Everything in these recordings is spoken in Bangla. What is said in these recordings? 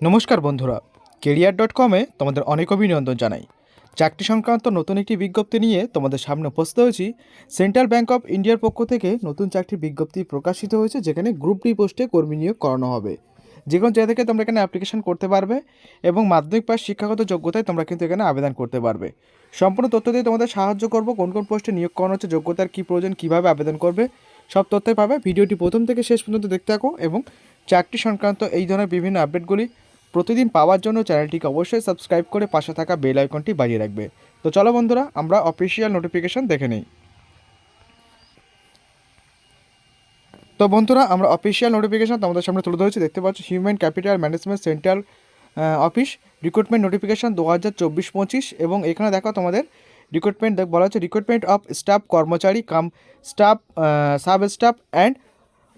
নমস্কার বন্ধুরা, কেরিয়ার ডট কমে তোমাদের অনেক অভিনন্দন জানাই। চাকরি সংক্রান্ত নতুন একটি বিজ্ঞপ্তি নিয়ে তোমাদের সামনে উপস্থিত হয়েছি। সেন্ট্রাল ব্যাংক অফ ইন্ডিয়ার পক্ষ থেকে নতুন চাকরির বিজ্ঞপ্তি প্রকাশিত হয়েছে, যেখানে গ্রুপ ডি পোস্টে কর্মী নিয়োগ করানো হবে। যে কোনো জায়গা থেকে তোমরা এখানে অ্যাপ্লিকেশন করতে পারবে এবং মাধ্যমিক পাশ শিক্ষাগত যোগ্যতায় তোমরা কিন্তু এখানে আবেদন করতে পারবে। সম্পূর্ণ তথ্য দিয়ে তোমাদের সাহায্য করব, কোন কোন পোস্টে নিয়োগ করানো হচ্ছে, যোগ্যতার কী প্রয়োজন, কীভাবে আবেদন করবে, সব তথ্যই পাবে। ভিডিওটি প্রথম থেকে শেষ পর্যন্ত দেখতে থাকো এবং চাকরি সংক্রান্ত এই ধরনের বিভিন্ন আপডেটগুলি প্রতিদিন পাওয়ার জন্য চ্যানেলটিকে অবশ্যই সাবস্ক্রাইব করে পাশে থাকা বেল আইকনটি বাজিয়ে রাখবে। তো চলো বন্ধুরা, আমরা অফিসিয়াল নোটিফিকেশন দেখে নিই। তো বন্ধুরা, আমরা অফিসিয়াল নোটিফিকেশান তোমাদের সামনে তুলে ধরেছি। দেখতে পাচ্ছ human capital management central office recruitment notification দু হাজার চব্বিশ পঁচিশ এবং এখানে দেখো তোমাদের রিক্রুটমেন্ট বলা হচ্ছে রিক্রুটমেন্ট অফ স্টাফ কর্মচারী cum staff sub staff and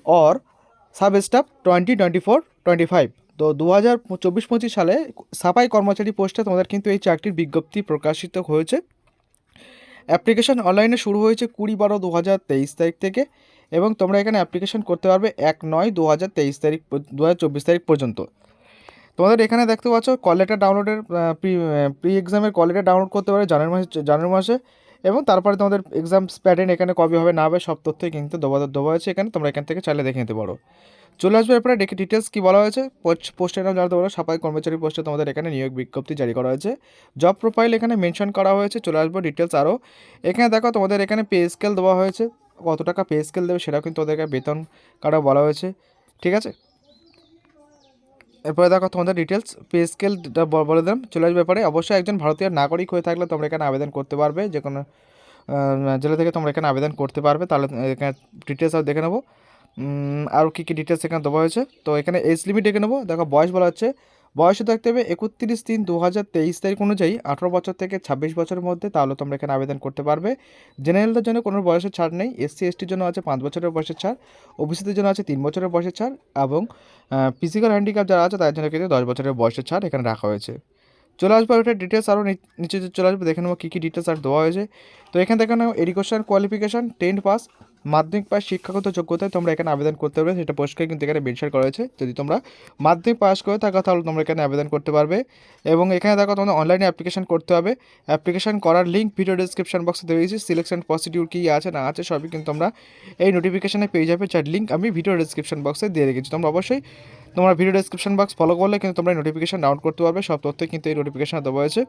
or sub staff twenty twenty four twenty five তো দু হাজার চব্বিশ পঁচিশ সালে সাফাই কর্মচারী পোস্টে তোমাদের কিন্তু এই চাকরির বিজ্ঞপ্তি প্রকাশিত হয়েছে। অ্যাপ্লিকেশন অনলাইনে শুরু হয়েছে কুড়ি বারো দু হাজার তেইশ তারিখ থেকে এবং তোমরা এখানে অ্যাপ্লিকেশন করতে পারবে এক নয় দু হাজার তেইশ তারিখ দু হাজার চব্বিশ তারিখ পর্যন্ত। তোমাদের এখানে দেখতে পাচ্ছ কল লেটার ডাউনলোডের প্রি প্রি এক্সামের কল লেটার ডাউনলোড করতে পারে জানুয়ারি মাসে জানুয়ারি মাসে। এবং তারপরে তোমাদের এক্সাম প্যাটার্ন এখানে কবে হবে, না হবে, সব তথ্যই কিন্তু দেওয়া দেওয়া হয়েছে এখানে, তোমরা এখান থেকে চাইলে দেখে নিতে পারো। চলে আসবে এরপরে ডেকে ডিটেলস কী বলা হয়েছে। পোস্টের নাম জানাতে পারো, সাফাই কর্মচারী পোস্টে তোমাদের এখানে নিয়োগ বিজ্ঞপ্তি জারি করা হয়েছে। জব প্রোফাইল এখানে মেনশন করা হয়েছে, চলে আসব ডিটেলস আরও এখানে দেখো, তোমাদের এখানে পে স্কেল দেওয়া হয়েছে। কত টাকা পে স্কেল দেবে সেটাও কিন্তু ওদেরকে বেতন কাটা বলা হয়েছে, ঠিক আছে? এরপরে দেখো তোমাদের ডিটেলস পে স্কেল বলে দিলাম। চলে আসবে ব্যাপারে অবশ্যই একজন ভারতীয় নাগরিক হয়ে থাকলে তোমরা এখানে আবেদন করতে পারবে। যে কোনো জেলা থেকে তোমরা এখানে আবেদন করতে পারবে। তাহলে এখানে ডিটেলস আর দেখে নেব। আর কী কী ডিটেলস এখানে দেওয়া হয়েছে। তো এখানে এজ লিমিট দেখে নেব। দেখো বয়স বলা হচ্ছে বয়সে থাকতে হবে একত্রিশ তিন দু হাজার তেইশ তারিখ অনুযায়ী আঠারো বছর থেকে ছাব্বিশ বছরের মধ্যে তাহলে তোমরা এখানে আবেদন করতে পারবে। জেনারেলদের জন্য কোনো বয়সের ছাড় নেই এসসি এসটির জন্য আছে পাঁচ বছরের বয়সের ছাড় ওবিসিদের জন্য আছে তিন বছরের বয়সের ছাড় এবং ফিজিক্যাল হ্যান্ডিক্যাপ যারা আছে তাদের জন্য কিন্তু দশ বছরের বয়সের ছাড় এখানে রাখা হয়েছে। চলে আসব ওটার ডিটেলস আরও নিচে চলে আসবে, দেখে নেব কী কী ডিটেলস আর দেওয়া হয়েছে। তো এখানে দেখে নেব এডুকেশন কোয়ালিফিকেশান টেন্থ পাস মাধ্যমিক পাস শিক্ষাগত যোগ্যতায় তোমরা এখানে আবেদন করতে পারবে, সেটা পোস্টকে কিন্তু এখানে মেনশন করা হয়েছে। যদি তোমরা মাধ্যমিক পাস করে থাকো তাহলে তোমরা এখানে আবেদন করতে পারবে। এবং এখানে দেখো তোমাদের অনলাইনে অ্যাপ্লিকেশন করতে হবে। অ্যাপ্লিকেশন করার লিঙ্ক ভিডিও ডিসক্রিপশন বক্সে দিয়ে দিয়েছি সিলেকশন প্রসিডিউর কী আছে, না আছে, সবই কিন্তু তোমরা এই নোটিফিকেশানে পেয়ে যাবে। যার লিঙ্ক আমি ভিডিও ডিসক্রিপশন বক্সে দিয়ে রেখেছি। তোমরা অবশ্যই তোমরা ভিডিও ডিসক্রিপশন বক্স ফলো করলে কিন্তু তোমরা নোটিফিকেশন ডাউনলোড করতে পারবে। সব তথ্য কিন্তু এই নোটিফিকেশন দেওয়া হয়েছে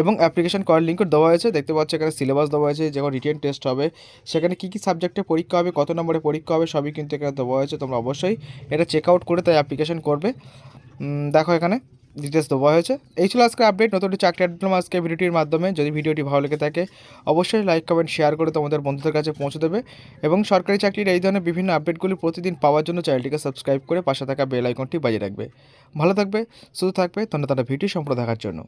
এবং অ্যাপ্লিকেশন করার লিঙ্কও দেওয়া হয়েছে। দেখতে পাচ্ছ এখানে সিলেবাস দেওয়া হয়েছে, যখন রিটেন টেস্ট হবে। সেখানে কী কী সাবজেক্টে পরীক্ষা হবে, কত নম্বরে পরীক্ষা হবে, সবই কিন্তু এখানে দেওয়া হয়েছে। তোমরা অবশ্যই এটা চেক আউট করে তাই অ্যাপ্লিকেশন করবে। দেখো এখানে ডিটেলস দেওয়া হয়েছে। এই ছিল আজকে আপডেট নতুন চাকরি ডিপ্লোমা আজকে ভিডিওটির মাধ্যমে। যদি ভিডিওটি ভালো লেগে থাকে, অবশ্যই লাইক কমেন্ট শেয়ার করে তোমাদের বন্ধুদের কাছে পৌঁছে দেবে। এবং সরকারি চাকরির এই ধরনের বিভিন্ন আপডেটগুলি প্রতিদিন পাওয়ার জন্য চ্যানেলটিকে সাবস্ক্রাইব করে পাশে থাকা বেল আইকনটি বাজিয়ে রাখবে। ভালো থাকবে, সুস্থ থাকবে। ধন্যবাদ ভিডিও সম্পূর্ণ দেখার জন্য।